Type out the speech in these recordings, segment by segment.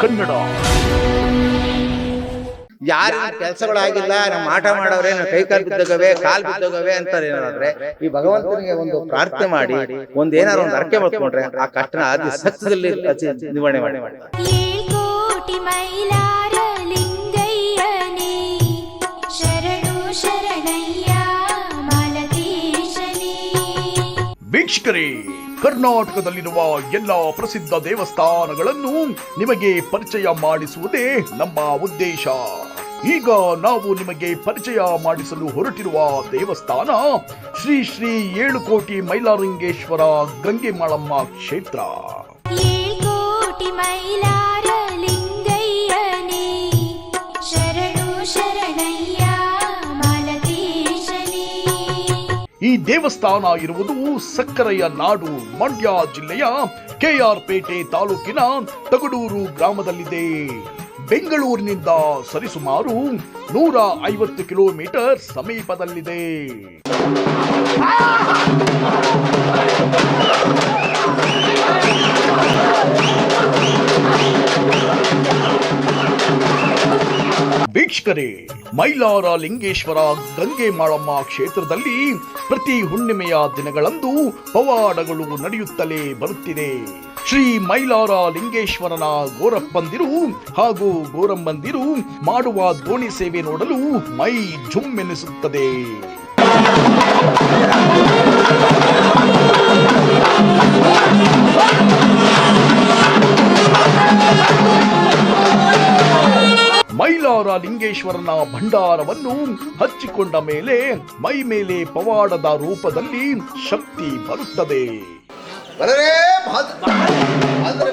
ಕನ್ನಡ. ಯಾರ ಕೆಲಸಗಳಾಗಿಲ್ಲ ನಮ್ಮ ಆಟ ಮಾಡವ್ರೆ ನಮ್ಮ ಕೈ ಕಾಲು ಬಿದ್ದೋಗವೆ ಕಾಲು ಬಿದ್ದೋಗವೆ ಅಂತಾರೆ ಏನಾದ್ರೆ ಈ ಭಗವಂತನಿಗೆ ಒಂದು ಪ್ರಾರ್ಥನೆ ಮಾಡಿ ಒಂದ್ ಏನಾದ್ರು ಒಂದು ಅರ್ಕೆ ಮಾಡ್ಕೊಂಡ್ರೆ ಆ ಕಷ್ಟನ ಅತಿ ಸತ್ಯದಲ್ಲಿ ನಿವಾರಣೆ ಮಾಡಿ. ವೀಕ್ಷಕರೇ ಕರ್ನಾಟಕದಲ್ಲಿರುವ ಎಲ್ಲ ಪ್ರಸಿದ್ಧ ದೇವಸ್ಥಾನಗಳನ್ನು ನಿಮಗೆ ಪರಿಚಯ ಮಾಡಿಸುವುದೇ ನಮ್ಮ ಉದ್ದೇಶ. ಈಗ ನಾವು ನಿಮಗೆ ಪರಿಚಯ ಮಾಡಿಸಲು ಹೊರಟಿರುವ ದೇವಸ್ಥಾನ ಶ್ರೀ ಶ್ರೀ ಏಳು ಕೋಟಿ ಮೈಲಾರಂಗೇಶ್ವರ ಗಂಗೆ ಮಾಳಮ್ಮ ಕ್ಷೇತ್ರ ಈ ದೇವಸ್ಥಾನ ಇರುವುದು ಸಕ್ಕರೆಯ ನಾಡು. ಮಂಡ್ಯ ಜಿಲ್ಲೆಯ ಕೆಆರ್ ಪೇಟೆ ತಾಲೂಕಿನ ತಗಡೂರು ಗ್ರಾಮದಲ್ಲಿದೆ. ಬೆಂಗಳೂರಿನಿಂದ ಸರಿಸುಮಾರು ನೂರ ಐವತ್ತು ಕಿಲೋಮೀಟರ್ ಸಮೀಪದಲ್ಲಿದೆ. ವೀಕ್ಷಕರೇ, ಮೈಲಾರ ಲಿಂಗೇಶ್ವರ ಗಂಗೆ ಮಾಳಮ್ಮ ಕ್ಷೇತ್ರದಲ್ಲಿ ಪ್ರತಿ ಹುಣ್ಣಿಮೆಯ ದಿನಗಳಂದು ಪವಾಡಗಳು ನಡೆಯುತ್ತಲೇ ಬರುತ್ತಿದೆ. ಶ್ರೀ ಮೈಲಾರ ಲಿಂಗೇಶ್ವರನ ಗೋರಪ್ಪಂದಿರು ಹಾಗೂ ಗೋರಮ್ಮಂದಿರು ಮಾಡುವ ದೋಣಿ ಸೇವೆ ನೋಡಲು ಮೈ ಜುಮ್ಮೆನಿಸುತ್ತದೆ ಮೈಲಾರ ಲಿಂಗೇಶ್ವರನ ಭಂಡಾರವನ್ನು ಹಚ್ಚಿಕೊಂಡ ಮೇಲೆ ಮೈ ಮೇಲೆ ಪವಾಡದ ರೂಪದಲ್ಲಿ ಶಕ್ತಿ ಬರುತ್ತದೆ. ಭಾದ್ರ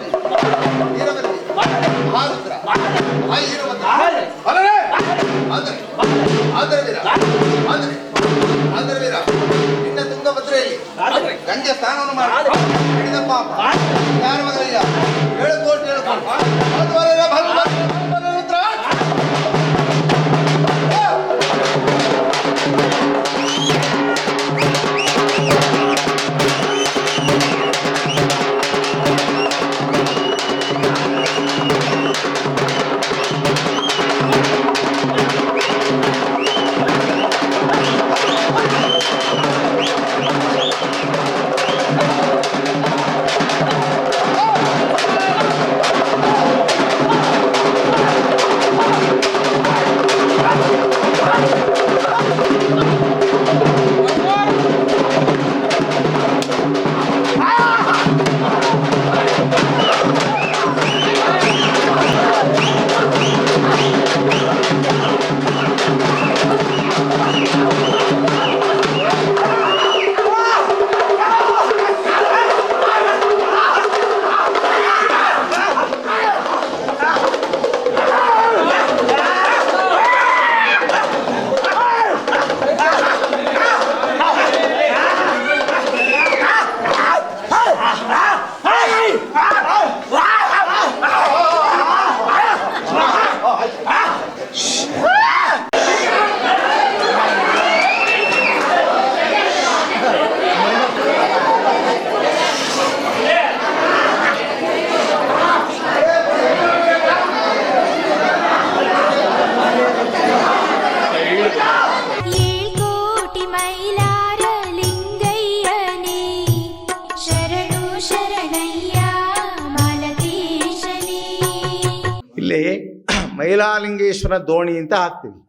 ದೋಣಿ ಅಂತ ಹಾಕ್ತೀವಿ.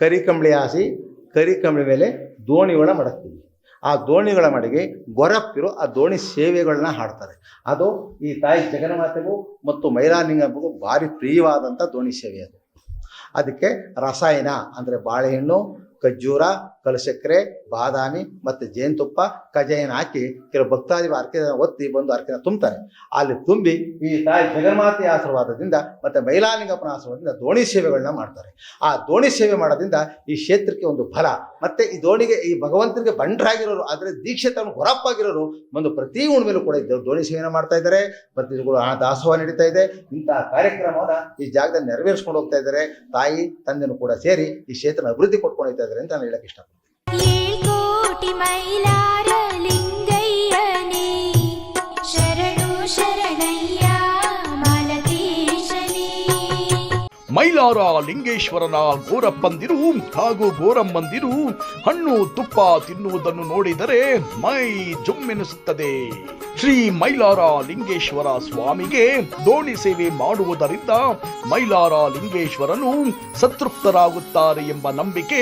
ಕರಿ ಕಂಬಳಿ ಹಾಸಿ ಕರಿ ಕಂಬಳಿ ಮೇಲೆ ದೋಣಿಗಳ ಮಡಗ್ತೀವಿ. ಆ ದೋಣಿಗಳ ಮಡಿಗೆ ಗೊರಪ್ಪಿರು ಆ ದೋಣಿ ಸೇವೆಗಳನ್ನ ಹಾಡ್ತಾರೆ. ಅದು ಈ ತಾಯಿ ಜಗನ್ಮಾತೆಗೂ ಮತ್ತು ಮೈಲಾನಿಂಗಮ್ಮಗೂ ಭಾರಿ ಪ್ರಿಯವಾದಂಥ ದೋಣಿ ಸೇವೆ ಅದು. ಅದಕ್ಕೆ ರಸಾಯನ ಅಂದರೆ ಬಾಳೆಹಣ್ಣು ಖರ್ಜೂರ ಕಲಸಕ್ಕರೆ ಬಾದಾಮಿ ಮತ್ತು ಜೇನುತುಪ್ಪ ಕಜಾಯನ ಹಾಕಿ ಕೆಲವು ಭಕ್ತಾದಿ ಅರ್ಕೆ ಒತ್ತಿ ಬಂದು ಅರ್ಕೆನ ತುಂಬ್ತಾರೆ ಅಲ್ಲಿ ತುಂಬಿ ಈ ತಾಯಿ ಜಗನ್ಮಾತೆಯ ಆಶೀರ್ವಾದದಿಂದ ಮತ್ತು ಮೈಲಾಲಿಂಗಪ್ಪನ ಆಶೀರ್ವಾದದಿಂದ ದೋಣಿ ಸೇವೆಗಳನ್ನ ಮಾಡ್ತಾರೆ. ಆ ದೋಣಿ ಸೇವೆ ಮಾಡೋದ್ರಿಂದ ಈ ಕ್ಷೇತ್ರಕ್ಕೆ ಒಂದು ಫಲ, ಮತ್ತು ಈ ದೋಣಿಗೆ ಈ ಭಗವಂತನಿಗೆ ಬಂಡರಾಗಿರೋರು ಆದರೆ ದೀಕ್ಷೆ ತಗೊಂಡು ಹೊರಪ್ಪಾಗಿರೋರು ಒಂದು ಪ್ರತಿ ಹುಣ್ಣಿಮೆಲೂ ಕೂಡ ಇದ್ದ ದೋಣಿ ಸೇವೆನ ಮಾಡ್ತಾ ಇದ್ದಾರೆ. ಪ್ರತಿಗಳು ಹಣ ದಾಸೋಹ ನಡೀತಾ ಇದೆ. ಇಂತಹ ಕಾರ್ಯಕ್ರಮವನ್ನು ಈ ಜಾಗದಲ್ಲಿ ನೆರವೇರಿಸ್ಕೊಂಡು ಹೋಗ್ತಾ ಇದ್ದಾರೆ. ತಾಯಿ, ತಂದೆನೂ ಕೂಡ ಸೇರಿ ಈ ಕ್ಷೇತ್ರ ಅಭಿವೃದ್ಧಿ ಕೊಟ್ಕೊಂಡು ಹೋಗ್ತಾ ಇದ್ದಾರೆ ಅಂತ ನಾನು ಹೇಳಕ್ಕೆ ಮೈಲಾರ ಲಿಂಗೇಶ್ವರನ ಗೋರಪ್ಪಂದಿರು ಹಾಗೂ ಗೋರಮ್ಮಂದಿರು ಹಣ್ಣು ತುಪ್ಪ ತಿನ್ನುವುದನ್ನು ನೋಡಿದರೆ ಮೈ ಜುಮ್ಮೆನಿಸುತ್ತದೆ. ಶ್ರೀ ಮೈಲಾರ ಲಿಂಗೇಶ್ವರ ಸ್ವಾಮಿಗೆ ದೋಣಿ ಸೇವೆ ಮಾಡುವುದರಿಂದ ಮೈಲಾರ ಲಿಂಗೇಶ್ವರನು ಸತೃಪ್ತರಾಗುತ್ತಾರೆ ಎಂಬ ನಂಬಿಕೆ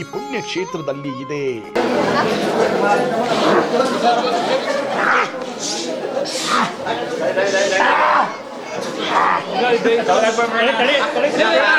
ಈ ಪುಣ್ಯ ಕ್ಷೇತ್ರದಲ್ಲಿ ಇದೆ. ಮೈಲಾರ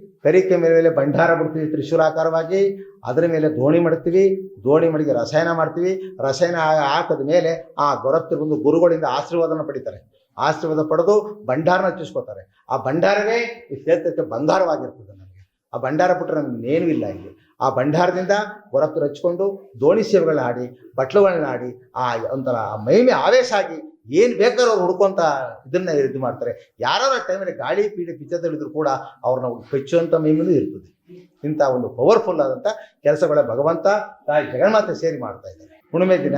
ಕರಿಕಂಬಳಿ ಮೇಲೆ ಭಂಡಾರ ಬಿಡ್ತೀವಿ ತ್ರಿಶೂಲಾಕಾರವಾಗಿ, ಅದರ ಮೇಲೆ ದೋಣಿ ಮಾಡ್ತೀವಿ ದೋಣಿ ಮಡಿಗೆ ರಸಾಯನ ಮಾಡ್ತೀವಿ, ರಸಾಯನ ಹಾಕದ ಮೇಲೆ ಆ ಗೊರತ್ತಿ ಬಂದು ಗುರುಗಳಿಂದ ಆಶೀರ್ವಾದನ ಪಡಿತಾರೆ. ಆಶೀರ್ವಾದ ಪಡೆದು ಭಂಡಾರನ ಹಚ್ಚಿಸ್ಕೋತಾರೆ. ಆ ಭಂಡಾರವೇ ಈ ಕ್ಷೇತ್ರಕ್ಕೆ ಬಂಧಾರವಾಗಿರ್ತದೆ ನಮಗೆ. ಆ ಭಂಡಾರ ಬಿಟ್ಟರೆ ನಮ್ಗೆ ಏನೂ ಇಲ್ಲ ಇಲ್ಲಿ. ಆ ಭಂಡಾರದಿಂದ ಹೊರತು ಹಚ್ಕೊಂಡು ದೋಣಿ ಸೇವೆಗಳನ್ನ ಆಡಿ ಬಟ್ಲುಗಳನ್ನ ಆಡಿ ಆ ಒಂಥರ ಮೈಮೆ ಆವೇಶ ಆಗಿ ಏನು ಬೇಕಾದ್ರೂ ಅವ್ರು ಹುಡ್ಕೊಂತ ಇದನ್ನ ಇದು ಮಾಡ್ತಾರೆ. ಯಾರಾದ್ರೂ ಟೈಮಲ್ಲಿ ಗಾಳಿ ಪೀಡೆ ಪಿಚ್ಚದಲ್ಲಿದ್ರು ಕೂಡ ಅವ್ರನ್ನ ಕಚ್ಚುವಂಥ ಮೈಮೇಲೂ ಇರ್ತದೆ. ಇಂಥ ಒಂದು ಪವರ್ಫುಲ್ ಆದಂಥ ಕೆಲಸಗಳ ಭಗವಂತ ತಾಯಿ ಜಗನ್ಮಾತೆ ಸೇರಿ ಮಾಡ್ತಾ ಇದ್ದಾರೆ. ಹುಣ್ಣಿಮೆ ದಿನ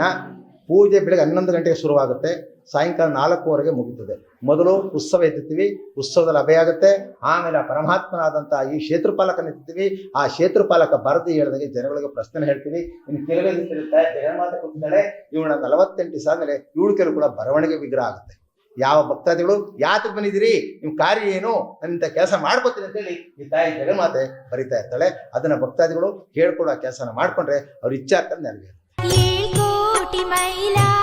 ಪೂಜೆ ಬೆಳಗ್ಗೆ ಹನ್ನೊಂದು ಗಂಟೆಗೆ ಶುರುವಾಗುತ್ತೆ. ಸಾಯಂಕಾಲ ನಾಲ್ಕೂವರೆಗೆ ಮುಗಿತದೆ. ಮೊದಲು ಉತ್ಸವ ಎತ್ತುತ್ತೀವಿ ಉತ್ಸವದಲ್ಲಿ ಅಭಯ ಆಗುತ್ತೆ. ಆಮೇಲೆ ಆ ಪರಮಾತ್ಮನಾದಂಥ ಈ ಕ್ಷೇತ್ರಪಾಲಕನ ಎತ್ತುತ್ತೀವಿ ಆ ಕ್ಷೇತ್ರಪಾಲಕ ಬರದಿ ಹೇಳಿದಾಗ ಜನಗಳಿಗೆ ಪ್ರಶ್ನೆ ಹೇಳ್ತೀವಿ. ಇನ್ನು ಕೆಲವೇ ನಿಂತಿರುತ್ತೆ ಜಗನ್ಮಾತೆ ಕೂತಿದ್ದಾಳೆ ಇವಳ ನಲವತ್ತೆಂಟು ದಿವಸ ಆದಮೇಲೆ ಇವಳು ಕೆಲವು ಕೂಡ ಬರವಣಿಗೆ ವಿಗ್ರಹ ಆಗುತ್ತೆ. ಯಾವ ಭಕ್ತಾದಿಗಳು ಯಾತಕ್ಕೆ ಬಂದಿದ್ದೀರಿ? ನಿಮ್ಮ ಕಾರ್ಯ ಏನು? ನನ್ನಿಂದ ಕೆಲಸ ಮಾಡ್ಕೋತೀನಿ ಅಂತೇಳಿ ಈ ತಾಯಿ ಜಗನ್ಮಾತೆ ಬರಿತಾ ಇರ್ತಾಳೆ. ಅದನ್ನ ಭಕ್ತಾದಿಗಳು ಹೇಳ್ಕೊಡೋ ಕೆಲಸನ ಮಾಡ್ಕೊಂಡ್ರೆ ಅವ್ರ ಇಚ್ಛಾರ್ಥ ನೆರವೇರುತ್ತೆ. ಏಳ್ಕೋಟಿ ಮೈಲಾರ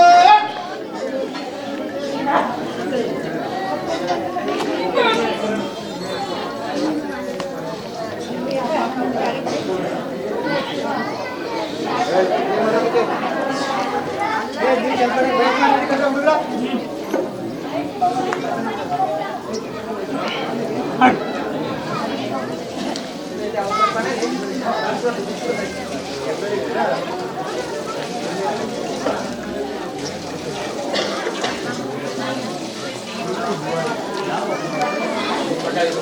Yeah.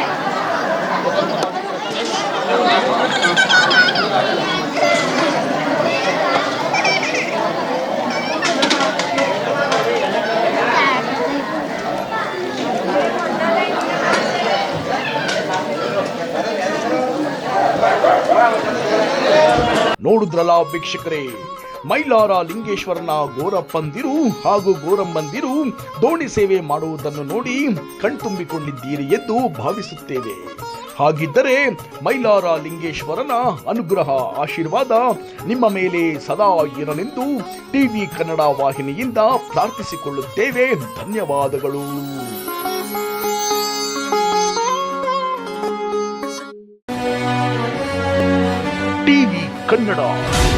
ನೋಡುದ್ರಲ್ಲ ವೀಕ್ಷಕರೇ. ಮೈಲಾರ ಲಿಂಗೇಶ್ವರನ ಗೋರಪ್ಪಂದಿರು ಹಾಗೂ ಗೋರಮ್ಮಂದಿರು ದೋಣಿ ಸೇವೆ ಮಾಡುವುದನ್ನು ನೋಡಿ ಕಣ್ತುಂಬಿಕೊಂಡಿದ್ದೀರಿ ಎಂದು ಭಾವಿಸುತ್ತೇವೆ. ಹಾಗಿದ್ದರೆ ಮೈಲಾರ ಲಿಂಗೇಶ್ವರನ ಅನುಗ್ರಹ, ಆಶೀರ್ವಾದ ನಿಮ್ಮ ಮೇಲೆ ಸದಾ ಇರಲೆಂದು ಟಿವಿ ಕನ್ನಡ ವಾಹಿನಿಯಿಂದ ಪ್ರಾರ್ಥಿಸಿಕೊಳ್ಳುತ್ತೇವೆ. ಧನ್ಯವಾದಗಳು. ಟಿವಿ ಕನ್ನಡ